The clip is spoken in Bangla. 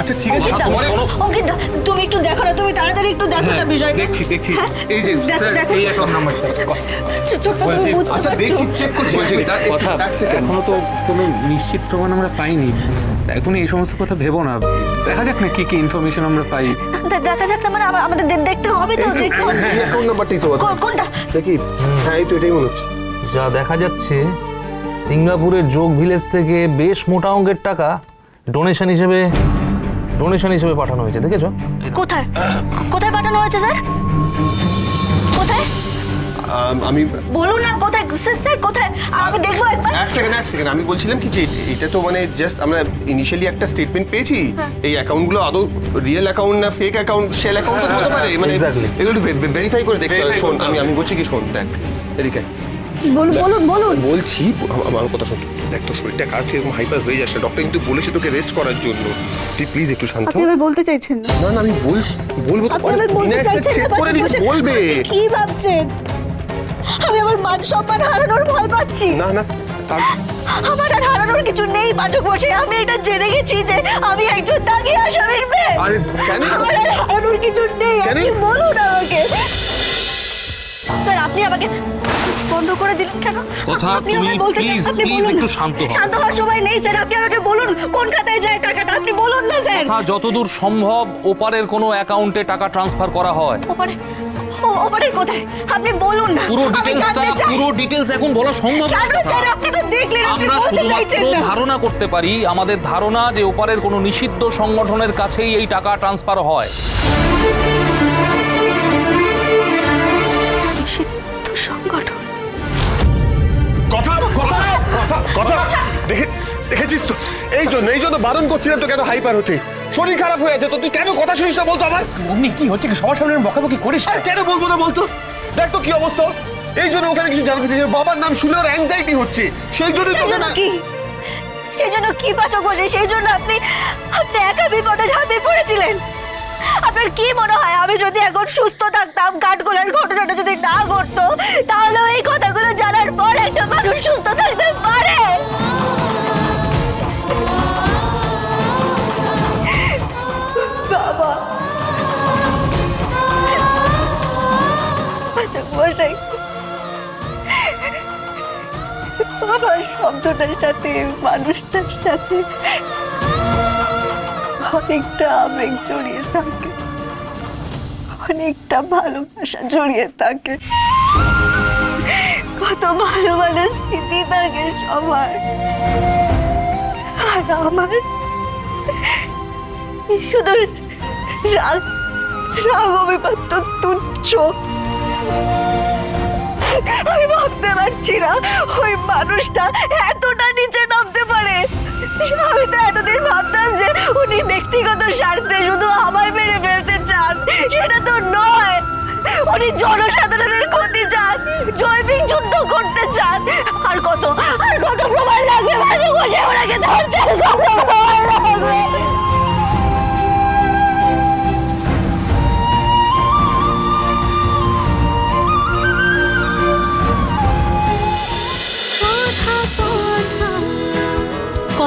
আচ্ছা ঠিক আছে অঙ্কিতা, তুমি একটু দেখো না তুমি তাড়াতাড়ি একটু দেখো না বিষয়টা। হ্যাঁ, দেখছি দেখছি। হ্যাঁ, এই যে স্যার এই অ্যাকাউন্ট নাম্বারটা আচ্ছা দেখছি চেক করছি। কথা এখনও তো কোনো নিশ্চিত প্রমাণ আমরা পাইনি। এখন এই সমস্ত কথা ভেবো না। দেখা যাক না কি কি ইনফরমেশন আমরা পাই। দেখা যাক না মানে আমাদের দেখতে হবে তো দেখতে হবে। এই অ্যাকাউন্ট নাম্বারটাই তো কোনটা? দেখি। হ্যাঁ এই তো এটাই মনে হচ্ছে। যা দেখা যাচ্ছে সিঙ্গাপুরের যোগ ভিলেজ থেকে বেশ মোটা অঙ্কের টাকা। ডোনেশন হিসেবে ডোনেশন হিসেবে পাঠানো হয়েছে দেখেছ? কোথায়? কোথায় পাঠানো হয়েছে স্যার? কোথায়? আমি বলুন না কোথায়? স্যার স্যার কোথায়? আমি দেখব একবার। এক সেকেন্ড এক সেকেন্ড আমি বলছিলাম কি যে এটা তো মানে জাস্ট আমরা ইনিশিয়ালি একটা স্টেটমেন্ট পেয়েছি। এই অ্যাকাউন্টগুলো আদৌ রিয়েল অ্যাকাউন্ট না ফেক অ্যাকাউন্ট সেল অ্যাকাউন্ট তো হতে পারে। মানে এগুলো ভেরিফাই করে দেখতে হবে। শোন আমি আমি বলছি কি শোন দেখ। এদিকে। বলুন বলুন বলুন। বলছি আমার কথা শোন। দেখ তো শরীরটা কার এরকম হাইপার হয়ে যাচ্ছে ডক্টর কিন্তু বলেছে তোকে রেস্ট করার জন্য। তুই প্লিজ একটু শান্ত আপনি আমি বলতে চাইছেন না। না না আমি বল বলব তো। আপনি বলতে চাইছেন না করে বসে বলবে। কি ভাবছেন? আমি আমার মান সম্মান হারানোর ভয় পাচ্ছি। না না আমার আর হারানোর কিছু নেই পাচক বসে আমি এটা জেনে গেছি যে আমি একজন দাগি আসামির মেয়ে। আরে কেন? আমার আর হারানোর কিছু নেই? আপনি বলুন আমাকে। স্যার আপনি আমাকে বন্ধ করে দিলেন কেন? কথা, আপনি আমাকে বলতে আপনি বলুন। একটু। শান্ত হও। শান্ত হওয়ার সময় নেই স্যার। আপনি আমাকে বলুন কোন খাতায় যায় টাকাটা? আপনি বলুন না স্যার। তথা যতদূর সম্ভব ওপারের কোনো অ্যাকাউন্টে টাকা ট্রান্সফার করা হয়। ওপারে ও- ওপারে কোথায়? আপনি বলুন না। পুরো আমি ডিটেলসটা পুরো ডিটেলস এখন বলা সম্ভব না। স্যার? আপনি তো দেখলেন আপনি আমরা বলতে চাইছেন না। ধারণা করতে পারি আমাদের ধারণা যে ওপারের কোনো নিষিদ্ধ সংগঠনের কাছেই এই টাকা ট্রান্সফার হয়। দেখে দেখেছিস তো? এই জন্য এই জন্য বারণ করছিলাম তো কেন হাইপার হতে। শরীর খারাপ হয়ে আছে তো তুই কেন কথা শুনিস না বলতো আমার? অমনি কি হচ্ছে কি সবার সামনে বকাবকি করিস? আর কেন বলব না বলতো? দেখ তো কি অবস্থা। এই জন্য ওখানে কিছু জানতে চাইছি বাবার নাম শুনে ওর অ্যাংজাইটি হচ্ছে। সেই জন্য সেই তোকে জন্য না কি? সেই জন্য কি পাচক বসে সেই জন্য আপনি আপনি একা বিপদে ঝাঁপিয়ে পড়েছিলেন। আপনার কি মনে হয়? আমি যদি এখন সুস্থ থাকতাম কাঠগোলার ঘটনাটা যদি না ঘটতো বাবার শব্দটার সাথে মানুষটার সাথে অনেকটা আবেগ জড়িয়ে থাকে, অনেকটা ভালোবাসা জড়িয়ে থাকে। কত ভালো ভালো স্মৃতি থাকে সবার। আর আমার শুধু রাগ রাগ তো তুচ্ছ। আমি ভাবতে পারছি না। ওই মানুষটা এতটা নিচে নামতে পারে। আমি তো এতদিন ভাবতাম যে উনি ব্যক্তিগত স্বার্থে শুধু আমায় মেরে ফেলতে চান। সেটা তো নয়। উনি জনসাধারণের